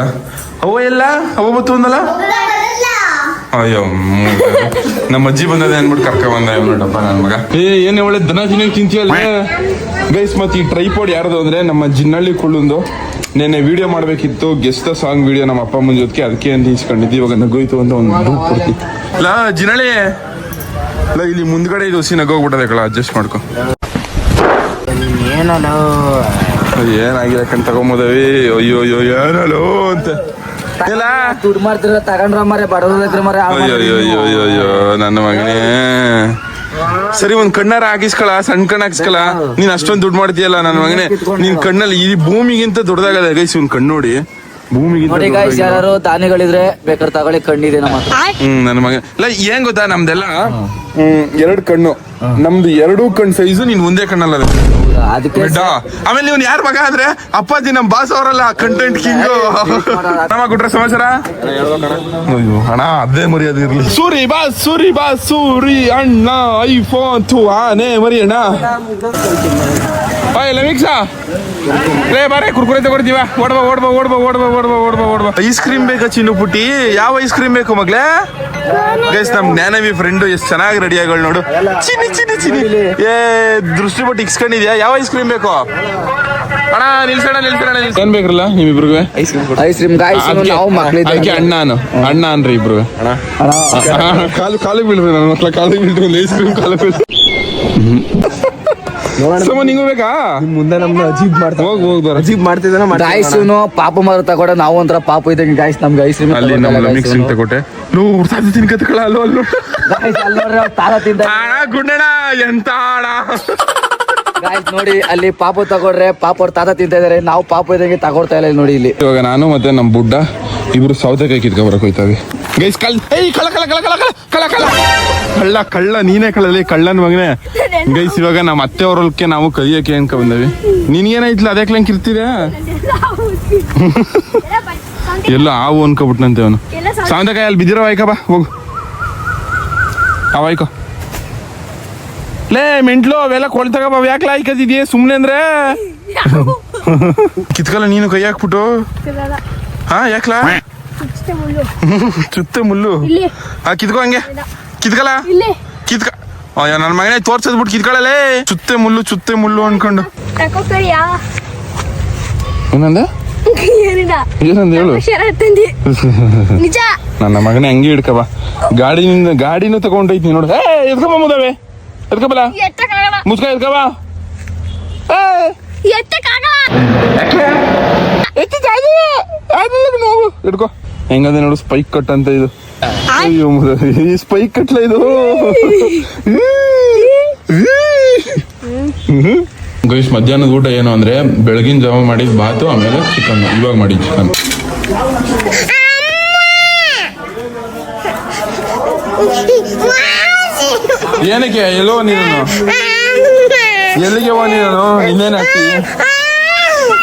ಅವ ಎಲ್ಲ? ಅವ ಬತ್ತು ಒಂದಲ್ಲ ಅಯ್ಯೋ ನಮ್ಮ ಅಜ್ಜಿ ಬಂದದೆ ಅನ್ಬಿಟ್ಟು ಕರ್ಕ ಬಂದ ನೋಡಪ್ಪ ನನ್ನ ಮಗ. ಏ ಏನೇ ಒಳ್ಳೆ ದನ ಜಿನ ತಿಂತೀಯಲ್ಲ? ಗೈಸ್ ಮತ್ತೆ ಈ ಟ್ರೈಪೋಡ್ ಯಾರ್ದು ಅಂದ್ರೆ ನಮ್ಮ ಜಿನ್ನಳ್ಳಿ ಕುಳ್ಳುಂದು. ನೆನ್ನೆ ವಿಡಿಯೋ ಮಾಡ್ಬೇಕಿತ್ತು ಗೆಸ್ಟ್ ಸಾಂಗ್ ವಿಡಿಯೋ ನಮ್ಮ ಅಪ್ಪ ಅಮ್ಮನ ಜೊತೆಗೆ. ಅದಕ್ಕೆ ಅಂತ ಇಸ್ಕೊಂಡಿದ್ವಿ ಇವಾಗ ನಗೋಯ್ತು ಅಂತ ಒಂದು ಗ್ರೂಪ್ ಕೊಡ್ತೀನಿ ಲಾ ಜಿನಳ್ಳಿ ಇಲ್ಲ ಇಲ್ಲಿ ಮುಂದ್ಗಡೆ ಇದು ಹಸಿ ನಗೋಗ್ಬಿಟ್ಟದೆ ಕಳ ಅಡ್ಜಸ್ಟ್ ಮಾಡ್ಕೊ. ಏನಲ್ಲ ಏನಾಗಿದೆ ಕಣ್ ತಗೊಂಬೋದವಿ? ಅಯ್ಯೋ ಅಯ್ಯೋ ಏನೋ ಅಂತ. ಇಲ್ಲ. ದುಡ್ಡು ಮಾಡ್ತಿರ ತಗೊಂಡ್ರ ಮರೆ ಬಡವ್ರ ಮರೆ ಅಯ್ಯೋ ಅಯ್ಯೋ ಅಯ್ಯೋ ಅಯ್ಯೋ ನನ್ನ ಮಗನೇ. ಸರಿ ಒಂದ್ ಕಣ್ಣಾರ ಹಾಕಿಸ್ಕೊಳ ಸಣ್ಣ ಕಣ್ಣ ಹಾಕಿಸ್ಕೊಳ. ನೀನ್ ಅಷ್ಟೊಂದ್ ದುಡ್ಡು ಮಾಡ್ತೀಯಲ್ಲ ನನ್ನ ಮಗನೇ. ನಿನ್ ಕಣ್ಣಲ್ಲಿ ಈ ಭೂಮಿಗಿಂತ ದೊಡ್ಡದಾಗದ ಗೈಸ್ ಇವ್ನ್ ಕಣ್ಣು ನೋಡಿ. ನೋಡಿ ಗಾಯ್ಸ್. ಯಾರು ದಾನಿಗಳಿದ್ರೆ ಬೇಕಾದ್ರೆ ತಗೊಳ್ಳಿ ಕಣ್ಣಿದೆ ನಮ್ಮ ಹತ್ರ. ಹ್ಮ್ ನನ್ನ ಮಗ. ಇಲ್ಲ ಏನ್ ಗೊತ್ತಾ ನಮ್ದೆಲ್ಲ? ಹ್ಮ್ ಎರಡ್ ಕಣ್ಣು. ನಮ್ದು ಎರಡು ಕಣ್ ಸೈಜು ನೀನ್ ಒಂದೇ ಕಣ್ಣಲ್ಲ ಅದು. ಅದಕ್ಕೆ ಬಿಡ್ಡ ಆಮೇಲೆ ನೀವ್ ಯಾರ ಮಗ ಆದ್ರೆ? ಅಪ್ಪಾಜಿ ನಮ್ ಬಾಸ್ ಅವರಲ್ಲ ಕಂಟೆಂಟ್ ಕಿಂಗ್ ನಮ್ಮ ಕೊಟ್ರೆ ಸಮಾಚಾರ? ಅಯ್ಯೋ ಅಣ್ಣ ಅದೇ ಮರ್ಯಾದೆ ಇರ್ಲಿ. ಸೂರಿ ಬಾ ಸೂರಿ ಬಾ ಸೂರಿ ಅಣ್ಣ ಐಫೋನ್ ಥೂ ಆನೆ ಮರಿ ಅಣ್ಣ ಬಾಯ್ ಮಿಕ್ಸಾ ಲೇ ಬಾರೆ ಕುರ್ಕುರೆ ತಗೊಡ್ತೀವ ಓಡ್ಬಾ ಓಡ್ಬಾ ಓಡ್ಬಾ ಓಡ್ಬಾ ಓಡ್ಬಾ ಓಡ್ಬಾ ಓಡ್ಬಾ. ಐಸ್ ಕ್ರೀಮ್ ಬೇಕಾ ಚಿನ್ನು ಪುಟ್ಟಿ? ಯಾವ ಐಸ್ ಕ್ರೀಮ್ ಬೇಕು ಮಗ್ಲೇ? ಗೈಸ್ ನಮ್ ಜ್ಞಾನವಿ ಫ್ರೆಂಡ್ ಎಷ್ಟು ಚೆನ್ನಾಗಿ ರೆಡಿ ಆಗೋಳು ನೋಡು. ಚಿನಿ ಚಿನಿ ಚಿನಿ ಏ ದೃಷ್ಟಿ ಬಟ್ ಇಕ್ಸ್ಕೊಂಡಿದ್ಯಾ? ಯಾವ ಐಸ್ ಕ್ರೀಮ್ ಬೇಕು? ಅಣ್ಣ ನಿಲ್ಸೋಣ ನಿಲ್ಸೋಣ ನಿಲ್ಸ ಏನ್ ಬೇಕ್ರಲ್ಲ ನಿಮ್ಮಿಬ್ರಿಗೆ? ಐಸ್ ಕ್ರೀಮ್ ಗಾಯ್ಸ್ ನಾವು ಮಕ್ಳಿದ್ದ ಅದಕ್ಕೆ ಅಣ್ಣ ಅನ್ನು ಅಣ್ಣ. ಅನ್ರಿ ಇಬ್ರು ಕಾಲು ಕಾಲು ಬೀಳ್ರಿ ನನ್ನ ಮಕ್ಳ ಕಾಲಿಗೆ ಬೀಳ್ರಿ ಐಸ್ ಕ್ರೀಮ್ ಕಾಲು ಬೀಳ್ರಿ ಸಮ ನಿಂಗೂ ಬೇಕಾ ಮುಂದೆ ಅಜೀಬ್ ಮಾಡ್ತಾರೆ ಹೋಗ್ ಹೋಗ್ ಬರ ಅಜೀಬ್ ಮಾಡ್ತಿದ್ದಾನೆ ಪಾಪ ಮಾರು ತಗೊಂಡ. ನಾವು ಒಂಥರ ಪಾಪ ಇದ್ದಂಗೆ ಗಾಯ್ಸ್ ನಮ್ಗೆ ಐಸ್ ಕ್ರೀಮ್ ಅಲ್ಲಿ ನಮ್ಮ ಮಿಕ್ಸಿಂಗ್ ತಗೊಟ್ಟೆ. ನೋ ಉಡ್ಸಾದ ತಿನ್ಕತ್ಕೊಳ್ಳ ಅಲ್ಲೋ ಅಲ್ಲೋ. ತಾರ ತಿಂದ ಅಣ್ಣ ಗುಂಡಣ್ಣ ಎಂತ ಅಣ್ಣ ಗಾಯ್ಸ್ ನೋಡಿ ಅಲ್ಲಿ ಪಾಪು ತಗೊಂಡ್ರೆ ಪಾಪ ಅವ್ರ ತಾತ ತಿಂತಾ ಇದಾರೆ. ನಾವು ಪಾಪು ಇದಂಗೆ ತಗೊಳ್ತಾ ಇಲ್ಲ ನೋಡಿ ಇಲ್ಲಿ. ಇವಾಗ ನಾನು ಮತ್ತೆ ನಮ್ಮ ಬುಡ್ಡ ಇಬ್ರು ಸೌತೆಕಾಯಿ ಕಿತ್ಕೊಬರಕ್ ಹೋಯ್ತಾವೆ. ಗೈಸ್ ಕಲ್ ಏಯ್ ಕಳ್ಳ ಕಳ್ಳ ಕಳ್ಳ ಕಳ್ಳ ಕಳ್ಳ ಕಳ್ಳ. ಕಳ್ಳ ಕಳ್ಳ ನೀನೇ ಕಳ್ಳಲಿ ಕಳ್ಳನ ಮಗನೇ. ಗೈಸ್ ಇವಾಗ ನಮ್ಮ ಅತ್ತೆ ಅವ್ರಲ್ಕೆ ನಾವು ಕಲಿಯಕ್ಕೆ ಅನ್ಕ ಬಂದವಿ. ನಿನ್ಗೇನಾಯ್ತಲ್ಲ ಅದೇ ಕ್ಲಂಕ್ ಇರ್ತೀರ ಎಲ್ಲ ಹಾವು ಅನ್ಕೊಬಿಟ್ನಂತೆ ಅವನು. ಸೌತೆಕಾಯಿ. ಅಲ್ಲಿ ಬಿದ್ದಿರೋ ಆಯ್ಕಬಾ ಹೋಗು. ಅವ ಆಯ್ಕೋ ಲೇ ಮೆಂಟ್ಲು ಅವೆಲ್ಲ ಕೊಳ್ ತಗೋಬ ಯಾಕ್ಲ ಆಯ್ಕದಿದ್ಯೆ ಸುಮ್ನೆ ಅಂದ್ರೆ? ಕಿತ್ಕಲ್ಲ ನೀನು ಕೈ ಹಾಕ್ಬಿಟ್ಟು. ಹಾ ಯಾಕ್ಲಾ. ಚುತ್ತೆ ಮುಳ್ಳು. ಇಲ್ಲಿ. ಹಾ ಕಿತ್ಕೋ ಹಂಗೆ. ಕಿತ್ಕಲ್ಲ? ಇಲ್ಲಿ. ಕಿತ್ಕ ಅಯ್ಯೋ ನನ್ನ ಮಗನೇ ತೋರ್ಸದ್ಬಿಟ್ಟು ಕಿತ್ಕೊಳ್ಳಲೇ ಚುತ್ತೆ ಮುಳ್ಳು ಚುತ್ತೆ ಮುಳ್ಳು ಅನ್ಕೊಂಡು. ಏನಂದ? ಏನಂದೆ ಹೇಳು? ನನ್ನ ಮಗನೇ ಹಂಗೆ ಹಿಡ್ಕವ ಗಾಡಿನಿಂದ ಗಾಡಿನೂ ತಗೊಂಡೈತಿ ನೋಡು. ಏ ಎದ್ಕಬ ಮುದವೆ ಎತ್ತಕ್ಕಾಗಲ್ಲ. ಮುಸ್ಕ ಹೆಂಗದೆ ನೋಡು ಸ್ಪೈಕ್ ಕಟ್ ಅಂತ ಇದು. ಅಯ್ಯೋ ಈ ಸ್ಪೈಕ್ ಕಟ್ಲ ಇದು. ಗೈಸ್ ಮಧ್ಯಾಹ್ನದ ಊಟ ಏನು ಅಂದ್ರೆ ಬೆಳಗಿನ ಜಾವ ಮಾಡಿದ ಬಾತು ಆಮೇಲೆ ಚಿಕನ್ ಇವಾಗ ಮಾಡಿ ಚಿಕನ್ ಏನಕ್ಕೆ? ಎಲ್ಲೋ ನೀನು? ಎಲ್ಲಿಗೆ ಹೋಗಿ ನೀನು? ಇನ್ನೇನು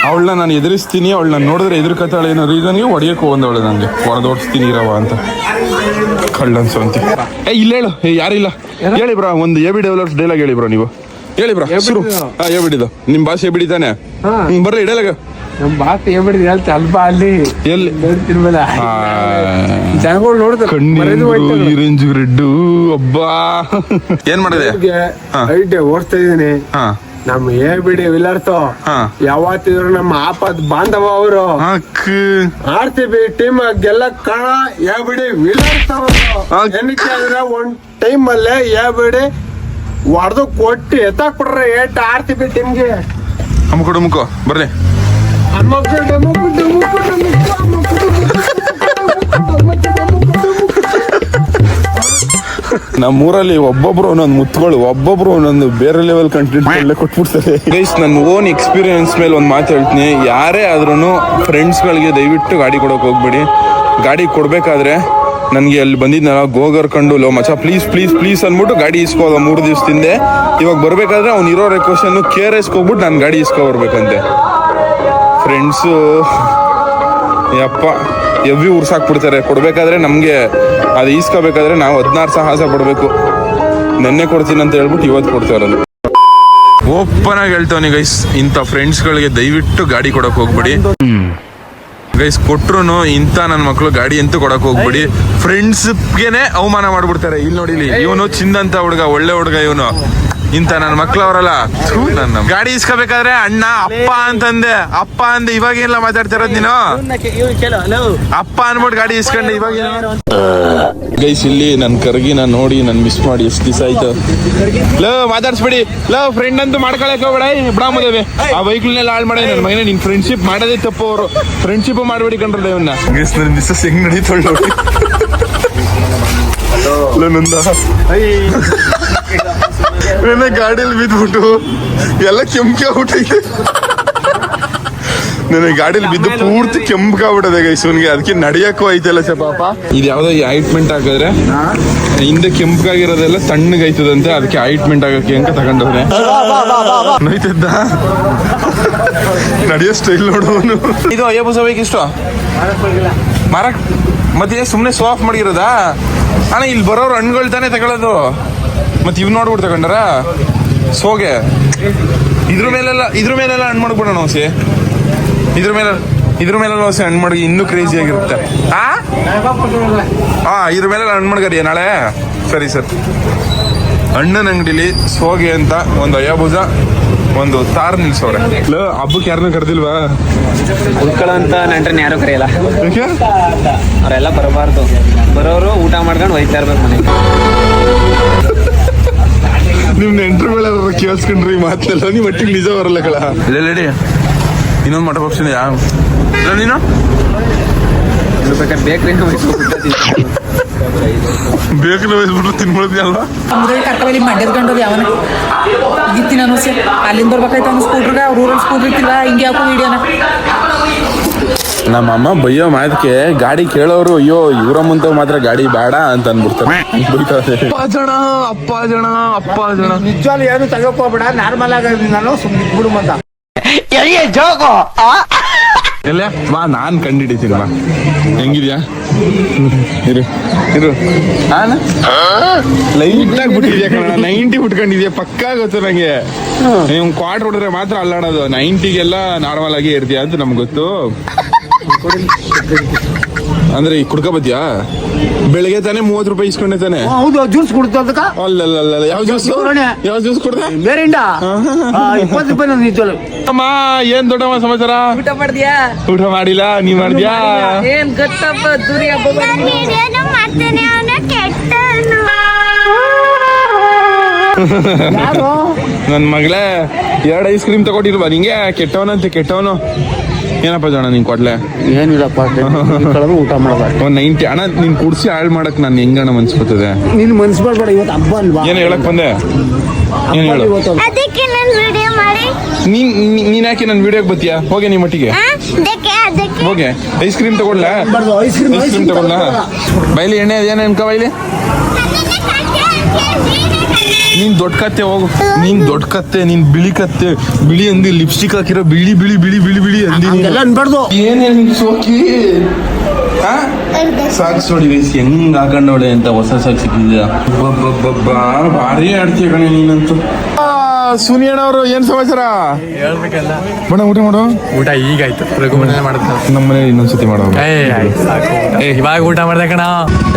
ಅವಳನ್ನ ನಾನು ಎದುರಿಸ್ತೀನಿ ಅವಳನ್ನ ನೋಡಿದ್ರೆ ಎದುರ್ಕತ್ತಾಳೆ ಗೆ ರೀಸನ್ಗೆ ಹೊಡಿಯಕ್ಕೆ ಬಂದವಳು ನನಗೆ ಹೊರದೋಡಿಸ್ತೀನಿ ಇರವ ಅಂತ. ಕಳ್ಳನ್ಸು ಅಂತ. ಏ ಇಲ್ಲ ಹೇಳು. ಏ ಯಾರಿಲ್ಲ? ಹೇಳಿ ಬ್ರಾ ಒಂದು ಎ ಬಿ ಡೆವಲಪ್ಸ್ ಡೈಲಾಗ್ ಹೇಳಿ ಬ್ರಾ ನೀವು. ಹೇಳಿ ಬ್ರಾ ಶುರು. ಹಾ ಎ ಬಿಡಿದು ನಿಮ್ಮ ಭಾಷೆ ಬಿಡಿತಾನೆ ಹ್ಮ್ ಬರ್ರಿ ಡೈಲಾಗ್ ನಮ್ ಬಾತ್ ಹೇಳ್ಬಿಡಿದ್ ಹೇಳ್ತ ಅಲ್ಪ ಅಲ್ಲಿ ಎಲ್ಲಿ? ನೋಡ್ತಿರ್ಬೇಡ ಜನಗಳು ನೋಡ್ತಾರೆ ಮರ್ಯಾದೆ ಹೋಯ್ತು ಕಣ್ಣೀರು ಈ ರೇಂಜ್ ರೆಡ್ಡು ಅಬ್ಬಾ. ಏನ್ ಮಾಡಿದೆ? ಹಾ. ಐಟೆ ಓಡ್ತಾ ಇದೀನಿ ಹಾ. ನಮ್ ಏ ಬಿಡಿ ವಿಲಾರ್ತೋ. ಹಾ. ಯಾವತ್ತಿದ್ರು ನಮ್ಮ ಆಪದ್ ಬಾಂಧವ ಅವರು. ಸಿ ಟೀಮ್ ಗೆಲ್ಲ ಕಾಣ ಏ ಬಿಡಿ ಅಂದ್ರೆ ಒಂದ್ ಟೈಮ್ ಅಲ್ಲೇ ಏ ಬಿಡಿ ಹೊಡೆದು ಕೊಟ್ಟು ಎತ್ತಾಕ್ ಬಿಡ್ರೆ ಏಟ್ ಆಡ್ತೀವಿ ಬಿ ಟೀಮ್ಗೆ ಅಮ್ಕೊ ಡುಮ್ಕೊ ಬರ್ರಿ ನಮ್ಮೂರಲ್ಲಿ ಒಬ್ಬೊಬ್ರು ಒಂದೊಂದು ಮುತ್ತುಗಳು, ಒಬ್ಬೊಬ್ರು ಒಂದೊಂದು ಬೇರೆ ಲೆವೆಲ್ ಕಂಟೆಂಟ್ ಎಲ್ಲ ಕೊಟ್ಬಿಡ್ತಾರೆ. ಗೈಸ್ ನನ್ನ ಓನ್ ಎಕ್ಸ್ಪೀರಿಯನ್ಸ್ ಮೇಲೆ ಒಂದು ಮಾತು ಹೇಳ್ತೀನಿ. ಯಾರೇ ಆದ್ರೂ ಫ್ರೆಂಡ್ಸ್ಗಳಿಗೆ ದಯವಿಟ್ಟು ಗಾಡಿ ಕೊಡೋಕೆ ಹೋಗ್ಬೇಡಿ. ಗಾಡಿ ಕೊಡಬೇಕಾದ್ರೆ ನನಗೆ ಅಲ್ಲಿ ಬಂದಿದ್ನಲ್ಲ, ಗೋಗರ್ ಕಂಡು, ಲೋ ಮಚ ಪ್ಲೀಸ್ ಪ್ಲೀಸ್ ಪ್ಲೀಸ್ ಅಂದ್ಬಿಟ್ಟು ಗಾಡಿ ಇಸ್ಕೋದ ಮೂರು ದಿವಸದಿಂದ. ಇವಾಗ ಬರಬೇಕಾದ್ರೆ ಅವ್ನು ಇರೋ ರೆಕ್ವೆಸ್ಟನ್ನು ಕೇರ್ ಹೋಗ್ಬಿಟ್ಟು ನಾನು ಗಾಡಿ ಇಸ್ಕೊ ಬರ್ಬೇಕಂತೆ ಫ್ರೆಂಡ್ಸು ಯಪ್ಪ, ಎವ್ವಿ ಉರ್ಸಾಕ್ಬಿಡ್ತಾರೆ. ಕೊಡ್ಬೇಕಾದ್ರೆ ನಮಗೆ ಅದು ಈಸ್ಕೋಬೇಕಾದ್ರೆ ನಾವು ಹದಿನಾರು ಸಾಹಸ ಪಡಬೇಕು. ನೆನ್ನೆ ಕೊಡ್ತೀನಿ ಅಂತ ಹೇಳ್ಬಿಟ್ಟು ಇವತ್ತು ಕೊಡ್ತಾರಲ್ಲ ಓಪನ್ ಆಗಿ ಹೇಳ್ತಾವನಿ ಗೈಸ್ ಇಂಥ ಫ್ರೆಂಡ್ಸ್ಗಳಿಗೆ ದಯವಿಟ್ಟು ಗಾಡಿ ಕೊಡಕ್ ಹೋಗ್ಬಿಡಿ. ಗೈಸ್ ಕೊಟ್ರು ಇಂಥ ನನ್ನ ಮಕ್ಕಳು ಗಾಡಿ ಅಂತೂ ಕೊಡಕ್ ಹೋಗ್ಬೇಡಿ. ಫ್ರೆಂಡ್ಸ್ಗೆನೆ ಅವಮಾನ ಮಾಡ್ಬಿಡ್ತಾರೆ. ಇಲ್ಲಿ ನೋಡಿ ಇಲ್ಲಿ, ಇವನು ಚಿಂದಂತ ಹುಡುಗ, ಒಳ್ಳೆ ಹುಡುಗ ಇವನು. ಇಂಥ ನನ್ನ ಮಕ್ಳವ್ರಲ್ಲ. ನನ್ನ ಗಾಡಿ ಇಸ್ಕೋಬೇಕಾದ್ರೆ ಅಣ್ಣ ಅಪ್ಪ ಅಂತಂದೆ. ಅಪ್ಪ ಅಂದೆ ಇವಾಗೆಲ್ಲ ಮಾತಾಡ್ತಿರೋದ್ ನೀನು? ಅಪ್ಪ ಅನ್ಬಿಟ್ಟು ಗಾಡಿ ಇಸ್ಕೊಂಡೆ ಇವಾಗ ಗೈಸ್ ಇಲ್ಲಿ ನನ್ ಕರ್ಗಿ ನಾನ್ ನೋಡಿ ನಾನು ಮಿಸ್ ಮಾಡಿ ಎಷ್ಟು ದಿವಸ ಆಯ್ತು? ಲವ್ ಮಾತಾಡ್ಸ್ಬಿಡಿ. ಲವ್ ಫ್ರೆಂಡ್ ಅಂತೂ ಮಾಡ್ಕೊಳಕ್ ಹೋಗ್ಬೇಡ. ಬಿಡಾಮದೇವೆ ಆ ಬೈಕ್ನೆಲ್ಲ ಹಾಳು ಮಾಡಿ. ನನ್ನ ಮಗನೇ ನಿನ್ ಫ್ರೆಂಡ್ಶಿಪ್ ಮಾಡೋದೇ ತಪ್ಪು ಅವರು. ಫ್ರೆಂಡ್ಶಿಪ್ ಮಾಡ್ಬಿಡಿ ಕಂಡ್ರಲ್ಲ ಇವನ್ನ ಗೈಸ್ ನನ್ನ ಮಿಸ್ಸಸ್ ಹೆಂಗ್ ನಡೀತಾಳೆ ನೋಡಿ. ಲೋ, ನಂದ. ನನ್ನ ಗಾಡಿಯಲ್ಲಿ ಬಿದ್ಬಿಟ್ಟು ಎಲ್ಲ ಕೆಂಪ್ಕಾಗ್ಬಿಟ್ಟಿದೆ ನನಗೆ ಗಾಡಿಲಿ ಬಿದ್ದು ಪೂರ್ತಿ ಕೆಂಪ್ಕಾಗ್ಬಿಟ್ಟದೆ ಗೈಸ್ ಇವನಿಗೆ. ಅದಕ್ಕೆ ನಡಿಯಕ್ಕೂ ಐತಲ್ಲ ಸರ್ ಪಾಪ. ಇದು ಯಾವ್ದೋ ಈ ಆಯಿಂಟ್ಮೆಂಟ್ ಹಾಕಿದ್ರೆ ಹಿಂದೆ ಕೆಂಪ್ಕಾಗಿರೋದೆಲ್ಲ ತಣ್ಣಗೈತದಂತೆ ಅದಕ್ಕೆ ಆಯಿಂಟ್ಮೆಂಟ್ ಆಗಕ್ಕೆ ಅಂತ ತಗೊಂಡವ್ರೆ ನೈತಿದ್ದ ನಡಿಯೋ ಸ್ಟೈಲ್ ನೋಡೋನು ಇದು ಅಯ್ಯಪ್ಪ ಸಭೆಗೆ ಇಷ್ಟು? ಮಾರಕ್ ಮತ್ತೆ ಸುಮ್ಮನೆ ಸೋ ಆಫ್ ಮಾಡಿರೋದಾ? ಅಣ್ಣ ಇಲ್ಲಿ ಬರೋರು ಹಣ್ಣುಗಳು ತಾನೇ ತಗೊಳ್ಳೋದು ಮತ್ತೆ ಇವ್ ನೋಡ್ಬಿಟ್ಟು ತಗೊಂಡಾರ? ಸೋಗೆ. ಇದ್ರ ಮೇಲೆಲ್ಲ ಇದ್ರ ಮೇಲೆಲ್ಲ ಹಣ್ಣು ಮಾಡ್ಬಿಡೋಣ ಹೋಸಿ ಇದ್ರ ಮೇಲೆ ಇದ್ರ ಮೇಲೆಲ್ಲ ಹೋಸಿ ಹಣ್ಣು ಮಾಡಿ ಇನ್ನೂ ಕ್ರೇಜಿ ಆಗಿರುತ್ತೆ. ಆ? ಹಾ ಇದ್ರ ಮೇಲೆಲ್ಲ ಹಣ್ಣು ಮಾಡ್ಕರಿ ನಾಳೆ. ಸರಿ ಸರ್. ಹಣ್ಣಿನ ಅಂಗಡಿಲಿ ಸೋಗೆ ಅಂತ ಒಂದು ಅಯ್ಯಭುಜ ಒಂದು ತಾರ್ ನಿಲ್ಸವ್ರೆ. ಹಬ್ಬಕ್ಕೆ ಯಾರನ್ನ ಕರೆದಿಲ್ವಾ? ಉಳ್ಕೊಳ್ಳೋಂತ ನೆಂಟ್ರನ್ನ ಯಾರು ಕರೆಯಲ್ಲ. ಅವರೆಲ್ಲ ಬರಬಾರ್ದು. ಬರೋರು ಊಟ ಮಾಡ್ಕೊಂಡು ಹೋಯ್ತಾ ಇರ್ಬೇಕು ಮನೆಗೆ. ನಿಮ್ ನೆಂಟ್ರ ಮೇಲೆ ಕೇಳಿಸ್ಕೊಂಡ್ರಿ ಮಾತಲ್ಲ. ನೀವು ಒಟ್ಟಿಗೆ ನಿಜ ಬರಲ್ಲ ಕಳ ಲೇಡಿ ಇನ್ನೊಂದು ಮಠ ಪಕ್ಷ ಯಾ. ಇಲ್ಲ ನೀನು? ಬೇಕ್ರಿ ಬೇಕ್ರಿ ತಿನ್ಬಿಡ್ತೀನಿ ಅಲ್ವಾ? ಯಾವನ ನಾನು ಅಲ್ಲಿಂದ ಬರ್ಬೇಕಾಯ್ತು ಅವ್ನು ಸ್ಕೂಟ್ರಿಗೆ ಅವ್ರ ಊರಲ್ಲಿ ಸ್ಕೂಟ್ರ್ ಇತ್ತಿಲ್ಲ ಹಿಂಗೆ ಯಾಕೋ ವಿಡಿಯೋನ ನಮ್ಮ ಅಮ್ಮ ಬೈಯೋ ಮಾತಕ್ಕೆ ಗಾಡಿ ಕೇಳೋರು ಅಯ್ಯೋ ಇವರ ಮುಂದೆ ಮಾತ್ರ ಗಾಡಿ ಬೇಡ ಅಂತ ಅನ್ಬಿಡ್ತಾರೆ ಅಪ್ಪ ಜಣ ಅಪ್ಪ ಜಣ ಅಪ್ಪ ಜಣ ನಿಜವಾಗ್ಲೂ ಏನು ತಗೋಕೋಬೇಡ ನಾರ್ಮಲ್ ಆಗಿ ನಾನು ಸುಮ್ಮನೆ ಬಿಡು ಮಂದ ಎಲ್ಲ ಬಾ ನಾನ್ ಕಂಡಿಡಿತೀನಿ ಬಾ. ಹೆಂಗಿದ್ಯಾ? ಇರು ಇರು. ಲೈಟ್ ಆಗಿ ಬಿಟ್ಟಿದ್ಯಾ ಕಣ ನೈಂಟಿ ಬಿಟ್ಕೊಂಡಿದ್ಯಾ ಪಕ್ಕಾ ಗೊತ್ತು ನಂಗೆ. ನೀವು ಕ್ವಾರ್ಟರ್ ಹೊಡೆದ್ರೆ ಮಾತ್ರ ಅಲ್ಲಾಡೋದು. ನೈಂಟಿಗೆಲ್ಲ ನಾರ್ಮಲ್ ಆಗಿ ಇರ್ತೀಯ ಅಂತ ನಮ್ಗೆ ಗೊತ್ತು. ಅಂದ್ರೆ ಈ ಕುಡ್ಕ ಬದ್ಯಾ? ಬೆಳಿಗ್ಗೆ ತಾನೇ ಮೂವತ್ತು ರೂಪಾಯಿ ಇಸ್ಕೊಂಡೆ ತಾನೆ. ಹೌದು ಜ್ಯೂಸ್ ಕುಡ್ತದಕ್ಕ ಅಲ್ಲಲ್ಲ ಯಾವ ಜ್ಯೂಸ್ ಯಾವ ಜ್ಯೂಸ್ ಕುಡ್ದೆ? ಬೇರೆಂಡ ಇಪ್ಪತ್ತು ರೂಪಾಯಿ ನಾನು ನಿಜವಾಗ್ಲೂ ಅಮ್ಮ ಏನ್ ದೊಡ್ಡಮ್ಮ ಸಮಾಚಾರ? ಊಟ ಮಾಡಿದ್ಯಾ? ಊಟ ಮಾಡಿಲ್ಲ ನೀ ಮಾಡಿದ್ಯಾ? ಏನ್ ಗೊತ್ತಪ್ಪ ದೂರಿ ನನ್ ಮಗಳೇ ಎರಡು ಐಸ್ ಕ್ರೀಮ್ ತಗೊಟ್ಟಿಲ್ವಾ ನಿಂಗೆ? ಕೆಟ್ಟವನಂತೆ ಕೆಟ್ಟವನು. ಏನಪ್ಪ ಜೋಣ ನಿನ್ ಕೊಡ್ಲೆ? ಏನಿಲ್ಲಪ್ಪ ಊಟ ಮಾಡೋದು ಒಂದ್ ನೈಂಟಿ ಅಣ್ಣ ನೀನ್ ಕುಡ್ಸಿ ಹಾಳ್ ಮಾಡಕ್ ನಾನು ಹೆಂಗಣ ಮನ್ಸ್ಕೊತದೆ ನಿನ್ ಮನ್ಸ್ ಮಾಡ್ಬೇಡ ಇವತ್ತು ಹಬ್ಬ ಅಲ್ವಾ? ಏನ್ ಹೇಳಕ್ ಬಂದೆ? ಏನ್ ಹೇಳು? ಅದಕ್ಕೆ ನಾನು ವಿಡಿಯೋ ಮಾಡಿ. ನೀನ್ ಯಾಕೆ ನನ್ ವಿಡಿಯೋಗೆ ಬತ್ತೀಯಾ ಹೋಗಿ ನಿಮ್ಮ ಮಟ್ಟಿಗೆ. ಹೋಗಿ ಅದಕ್ಕೆ ಅದಕ್ಕೆ ಹೋಗೆ. ಐಸ್ ಕ್ರೀಮ್ ತಗೊಳ್ಳ ಐಸ್ ಕ್ರೀಮ್ ಐಸ್ ಕ್ರೀಮ್ ತಗೊಳ್ಳ ಬೈಲಿ ಎಣ್ಣೆ ಅದೇನ ಅನ್ಕ ಬೈಲಿ? ನೀನೇ ದೊಡ್ಡ ಕತ್ತೆ ಹೋಗು. ನೀನ್ ದೊಡ್ಡ ಕತ್ತೆ ನೀನ್ ಬಿಳಿ ಕತ್ತೆ ಬಿಳಿ ಅಂದಿ ಲಿಪ್ಸ್ಟಿಕ್ ಹಾಕಿರೋ ಬಿಳಿ ಬಿಳಿ ಬಿಳಿ ಬಿಳಿ ಬಿಳಿ ಅಂದಿ. ಅನ್ಬಾರ್ದು. ಏನೇ ನಿನ್ ಸೋಕಿ? ಸಾಕ್ಸ್ ನೋಡಿ ಗೈಸ್ ಹೆಂಗ್ ಹಾಕೊಂಡವಳೆ ಅಂತ ಹೊಸ ಸಾಕ್ಸ್ ಸಿಕ್ಕಿದ್ಯಾ? ಭಾರಿ ಆಡ್ತೀಯ ಕಣೆ ನೀನಂತೂ. ಸುನಿ ಅಣ್ಣವರು ಏನ್ ಸಮಾಚಾರ? ಹೇಳ್ಬೇಕಲ್ಲ ಬಣ ಊಟ ಮಾಡು. ಊಟ ಈಗಾಯ್ತು. ರಘು ಮನೆ ಮಾಡಿದ್ನ ನಮ್ಮ ಮನೇಲಿ ಇನ್ನೊಂದ್ಸತಿ ಮಾಡೋ. ಏ ಆಯ್ತು. ಇವಾಗ ಊಟ ಮಾಡ್ದೆ ಕಣ.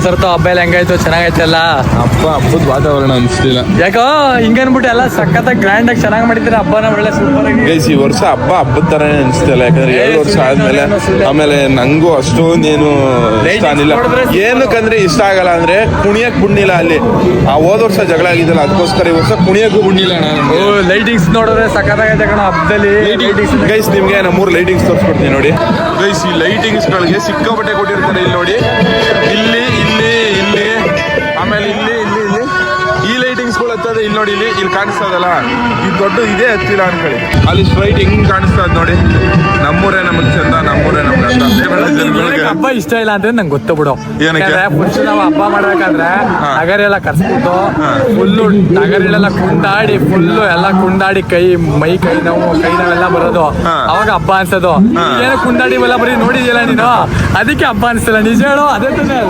ಸರ್ ಹಬ್ಬ ಎಲ್ಲ ಹೆಂಗಾಯ್ತು? ಚೆನ್ನಾಗೈತಲ್ಲ ಹಬ್ಬ ಹಬ್ಬದ ವಾತಾವರಣ ಅನ್ಸ್ತಿಲ್ಲ ಯಾಕೋ ಹಿಂಗನ್ಬಿಟ್ಟು ಎಲ್ಲ ಸಖತ್ ಗ್ರ್ಯಾಂಡ್ ಆಗಿ ಚೆನ್ನಾಗಿ ಮಾಡಿದ್ರೆ ಹಬ್ಬನ ಒಳ್ಳೆ ಸೂಪರ್ ಆಗಿ. ಈ ವರ್ಷ ಹಬ್ಬ ಹಬ್ಬದ ತರನೇ ಅನ್ಸ್ತಿಲ್ಲ. ಯಾಕಂದ್ರೆ ಎರಡು ವರ್ಷ ಆದ್ಮೇಲೆ ಆಮೇಲೆ ನಂಗೂ ಅಷ್ಟೊಂದೇನು ಇಷ್ಟ ಆಗಿಲ್ಲ ಏನಕ್ಕಂದ್ರೆ ಇಷ್ಟ ಆಗಲ್ಲ ಅಂದ್ರೆ ಕುಣಿಯಕ್ ಬುಣ್ಣಿಲ್ಲ ಅಲ್ಲಿ. ಆ ಹೋದ ವರ್ಷ ಜಗಳ ಆಗಿದ್ದಲ್ಲ ಅದಕ್ಕೋಸ್ಕರ ಈ ವರ್ಷ ಕುಣಿಯಕ್ಕೂ ಬುಣ್ಣಿಲ್ಲ ಓ ಲೈಟಿಂಗ್ಸ್ ನೋಡಿದ್ರೆ ಸಖತ್ತಾಗೈತೆ ಕಣ ಹಬ್ಬದಲ್ಲಿ ಲೈಟಿಂಗ್ಸ್ ಗೈಸ್ ನಿಮಗೆ ನಮ್ಮೂರು ಲೈಟಿಂಗ್ಸ್ ತೋರಿಸ್ಕೊಡ್ತೀನಿ ನೋಡಿ. ಗೈಸ್ ಈ ಲೈಟಿಂಗ್ಸ್ ಗಳಿಗೆ ಸಿಕ್ಕಾಪಟ್ಟೆ ಕೊಟ್ಟಿರ್ತಾರೆ ಇಲ್ಲಿ ನೋಡಿ. ಇಲ್ಲಿ ನೋಡಿ ಇಲ್ಲಿ ಇಲ್ಲಿ ಕಾಣಿಸ್ತದಲ್ಲ? ಈ ದೊಡ್ಡ ಇದೇ ಹತ್ತಿಲ್ಲ ಅನ್ಕೊಳ್ಳಿ ಅಲ್ಲಿ ಸ್ಟ್ರೈಟ್ ಹೆಂಗ್ ಕಾಣಿಸ್ತದ ನೋಡಿ. ನಮ್ಮೂರೇ ನಮಗ್ ಚಂದ ನಮ್ಮೂರೇ ನಮ್ಗೆ ಅಂತ. ಹಬ್ಬ ಇಷ್ಟ ಇಲ್ಲ ಅಂತ ನಂಗೆ ಗೊತ್ತ ಬಿಡು ಏನಕ್ಕೆ? ಫಸ್ಟ್ ನಾವು ಹಬ್ಬ ಮಾಡ್ಬೇಕಾದ್ರೆ ನಗರ ಎಲ್ಲ ಕರ್ಸ್ಬಿಟ್ಟು ಫುಲ್ಲು ನಗರಗಳೆಲ್ಲ ಕುಂಡಾಡಿ ಫುಲ್ಲು ಎಲ್ಲ ಕುಂಡಾಡಿ ಕೈ ಮೈ ಕೈ ನೋವು ಕೈ ನೋವೆಲ್ಲ ಬರೋದು. ಅವಾಗ ಹಬ್ಬ ಅನ್ಸೋದು. ಏನೋ ಕುಂಡಾಡಿ ಎಲ್ಲ ಬರೀ ನೋಡಿದ್ಯಲ್ಲ ನೀನು? ಅದಕ್ಕೆ ಹಬ್ಬ ಅನ್ಸಲ್ಲ. ನಿಜ ಹೇಳು ಅದೇ ತಾನೇ.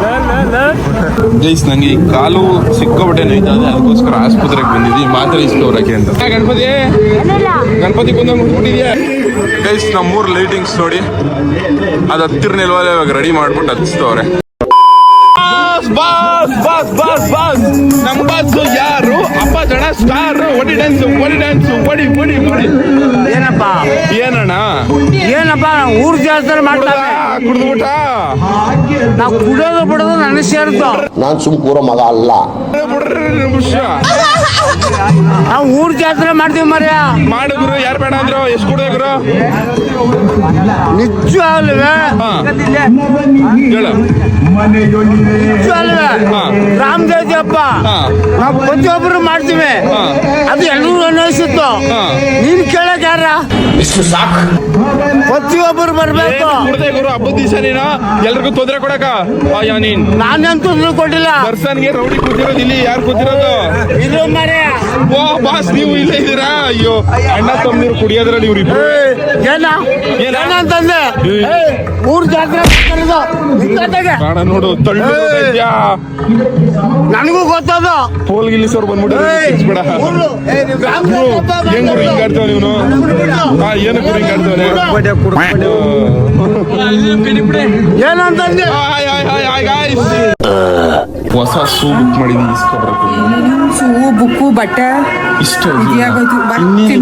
ಗೈಸ್ ನಂಗೆ ಈ ಕಾಲು ಸಿಕ್ಕೋಬಿಟ್ಟೆ ನೋಯ್ತಾ ಅದಕ್ಕೋಸ್ಕರ ಆಸ್ಪತ್ರೆಗೆ ಬಂದಿದ್ವಿ ಮಾತ್ರ ಇಸ್ಕೋರಕ್ಕೆ ಅಂತ. ಗಣಪತಿ ಗಣಪತಿ ಕುಂದಿದ್ಯಾ ಗೈಸ್ ನಮ್ಮ ಮೂರು ಲೈಟಿಂಗ್ಸ್ ನೋಡಿ ಅದು ಹತ್ತಿರ ನಿಲ್ವಲ್ಲ ಇವಾಗ ರೆಡಿ ಮಾಡ್ಬಿಟ್ಟು ಹಚ್ತವ್ರೆ ಬಾಸ್ ಬಾಸ್ ಬಾಸ್ ಬಾಸ್ ನಮ್ಮ ಬಾಸ್ ಯಾರು? ಅಪ್ಪ ಸ್ಟಾರ್ ಒಡಿ ಡ್ಯಾನ್ಸ್ ಒಡಿ ಡ್ಯಾನ್ಸ್ ಒಡಿ ಒಡಿ ಒಡಿ ಏನಪ್ಪ? ಏನಣ್ಣ? ಏನಪ್ಪ? ಊರ್ ಜಾಸ್ತಿ ಮಾಡ್ತಾರೆ ಕುಡ್ದ್ಬಿಟ್ಟ ನಾವು ಕುಡಿಯೋದು ಬಿಡೋದು ನನಗೆ ಸೇರಿದ್ದು. ನಾನು ಸುಮ್ ಕೂರೋ ಮಗ ಅಲ್ಲ. ಬಿಡ್ರಿ ನಿಮಿಷ. ನಾವು ಊರ್ ಜಾತ್ರೆ ಮಾಡ್ತೀವಿ ಮರ್ಯ ಮಾಡಿದ್ರು ಯಾರು ಬೇಡ ಅಂದ್ರು ಎಷ್ಟು ಕುಡಿದ್ರು ನಿಜ ಅಲ್ವೇ? ಹೇಳು. ನಿಜ ಅಲ್ವೇ. ರಾಮದೇವ್ ಅಪ್ಪ. ನಾವು ಪ್ರತಿಯೊಬ್ಬರು ಮಾಡ್ತೀವಿ. ಅದು ಎಲ್ಲರೂ ಅನ್ವಯಿಸಿತ್ತು ಹಾ. ನೀನ್ ಕೇಳಕ್ ಯಾರ? ಪ್ರತಿಯೊಬ್ಬರು ಬರ್ಬೇಕು. ಕುಡ್ದೆ ಗುರು ಹಬ್ಬದ ದಿವಸ ನೀನು? ಎಲ್ರಿಗೂ ತೊಂದರೆ ಕೊಡಕ? ಅಯ್ಯ ನೀನ್ ನಾನಂತೂ ಕೊಟ್ಟಿಲ್ಲ ದರ್ಶನ್ಗೆ ರೌಡಿ ಕೂತಿರೋದು ಇಲ್ಲಿ ಯಾರು ಕೂತಿರೋದು? ಇದು ಮರ್ಯ. ಓ ಬಾಸ್ ನೀವು ಇಲ್ಲೇ ಇದ್ದೀರಾ ಅಯ್ಯೋ ಅಣ್ಣ ತಮ್ಮನೀರು ಕುಡಿಯೋದ್ರಲ್ಲಿ ಇವ್ರು ಏನ ಏನ? ಏನಂತಂದೆ ಊರ್ ಜಾತ್ರೆ. ಕಾಣ ನೋಡು ತಳ್ಳು ನನಗೂ ಗೊತ್ತದು ಪೋಲ್ಗಿಲ್ಲಿ ಸರ್ ಬಂದ್ಬಿಟ್ಟು ಬೇಡ ಹೆಂಗ್. ಹಿಂಗ್ ಆಡ್ತಾವ ನೀನು ಹಾ ಏನು ಗುರು ಹಿಂಗ್ ಆಡ್ತಾವನೆ ಏನಂತಂದೆ ಹೊಸ ಸೂ ಬುಕ್ ಮಾಡಿದೀನಿ ಇಸ್ಕೊಬರಕ್ಕೆ ಶೂ ಬುಕ್ಕು ಬಟ್ಟೆ. ಇಷ್ಟ ಇದಾಗೋಯ್ತು. ಬರ್ತೀನಿ?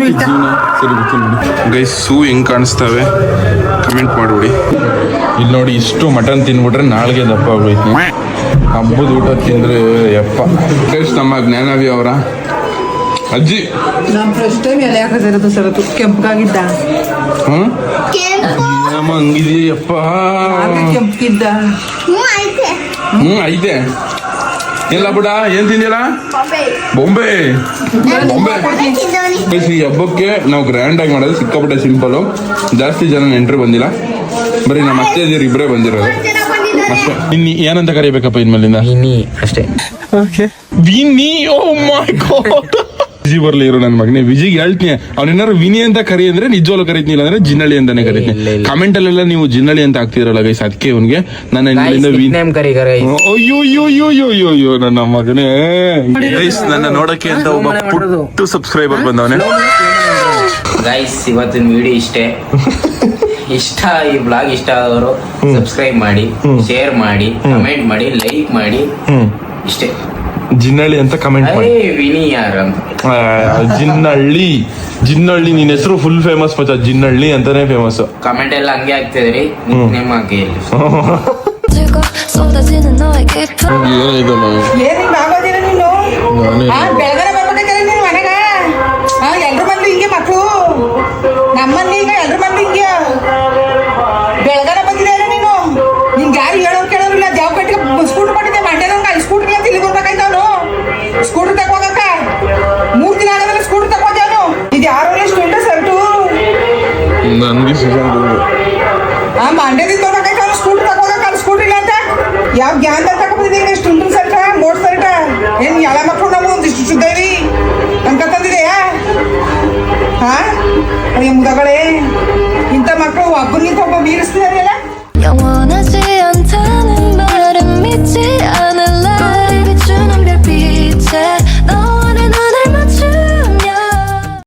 ಸರಿ ಗೈಸ್ ಸೂ ಹೆಂಗ್ ಕಾಣಿಸ್ತವೆ? ಕಮೆಂಟ್ ಮಾಡ್ಬಿಡಿ. ಇಲ್ಲಿ ನೋಡಿ ಇಷ್ಟು ಮಟನ್ ತಿನ್ಬಿಟ್ರೆ ನಾಳೆಗೆ ದಪ್ಪ ಆಗೋಯ್ತು. ಹಬ್ಬದ ಊಟ ತಿಂದ್ರೆ ಯಪ್ಪ. ಗೈಸ್ ನಮ್ಮ ಜ್ಞಾನವಿ ಅವರ. ಅಜ್ಜಿ. ನಾನು ಫಸ್ಟ್ ಟೈಮ್ ಎಲೆ ಹಾಕೋದಿರೋದು ಸರತು ಕೆಂಪಗಾಗಿದ್ದ. ಹ್ಮ್? ಏನಮ್ಮ ಹಂಗಿದೆಯಪ್ಪ ಕೆಂಪಗಿದ್ದ. ಹ್ಮ್ ಐತೆ. ಇಲ್ಲ ಬಿಡ ಏನ್ ತಿಂದಿಲ್ಲ ಬೊಂಬೆ. ಬೊಂಬೆ. ಈ ಹಬ್ಬಕ್ಕೆ ನಾವು ಗ್ರ್ಯಾಂಡ್ ಆಗಿ ಮಾಡೋದು ಸಿಕ್ಕಾಪಟ್ಟೆ ಸಿಂಪಲ್ ಜಾಸ್ತಿ ಜನ ನೆಂಟರು ಬಂದಿಲ್ಲ. ಬರೀ ನಮ್ಮ ಅತ್ತೆ ಇದೀರು ಇಬ್ಬರೇ ಬಂದಿರೋದು. ಅಷ್ಟೇ. ಇನ್ನು ಏನಂತ ಕರಿಬೇಕಪ್ಪ ಇನ್ಮೇಲಿಂದ? ಅಷ್ಟೇ. ಅಷ್ಟೇ ವಿನಿ ಓ ಮೈ ಗಾಡ್ ವಿಜಿ ಬರ್ಲಿ ಇರೋ ನನ್ನ ಮಗನೇ. ವಿಜಿಗೆ ಹೇಳ್ತೀನಿ. ಅವ್ನೇನಾರು ವಿನಿ ಅಂತ ಕರಿ ಅಂದ್ರೆ ನಿಜವಾಗ್ಲೂ ಕರಿತೀನಿ ಅಂದ್ರೆ ಜಿನ್ನಳಿ ಅಂತಾನೆ ಕರಿತೀನಿ. ಕಮೆಂಟ್ ಅಲ್ಲೆಲ್ಲ ನೀವು ಜಿನ್ನಳಿ ಅಂತ ಹಾಕ್ತಿರಲ್ಲ ಗೈಸ್ ಅದಕ್ಕೆ ಅವ್ನಿಗೆ ನನ್ನ ನನ್ನ ಮಗನೇ. ಗೈಸ್ ನನ್ನ ನೋಡಕ್ಕೆ ಅಂತ ಒಬ್ಬ ಪುಟ್ಟು ಸಬ್ಸ್ಕ್ರೈಬರ್ ಬಂದವನೇ. ಗೈಸ್ ಇವತ್ತಿನ ವಿಡಿಯೋ ಇಷ್ಟೇ. ಇಷ್ಟ ಈ ಬ್ಲಾಗ್ ಇಷ್ಟ ಆದವರು ಸಬ್ಸ್ಕ್ರೈಬ್ ಮಾಡಿ ಶೇರ್ ಮಾಡಿ ಕಮೆಂಟ್ ಮಾಡಿ ಲೈಕ್ ಮಾಡಿ. ಇಷ್ಟೇ. ಜಿನ್ನಳ್ಳಿ ಅಂತ ಕಮೆಂಟ್ ಜಿನ್ನಳ್ಳಿ. ಜಿನ್ನಳ್ಳಿ ನಿನ್ನ ಹೆಸರು ಫುಲ್ ಫೇಮಸ್ ಮಚ್ಚ ಜಿನ್ನಳ್ಳಿ ಅಂತಾನೆ ಫೇಮಸ್ ಕಮೆಂಟ್ ಎಲ್ಲ ಹಂಗೆ ಆಗ್ತಿದ್ರಿ ನಿಮ್ಮ ಹಾಗೆ ನಾನು? ಅಯ್ಯ ಮುದಗಳೇ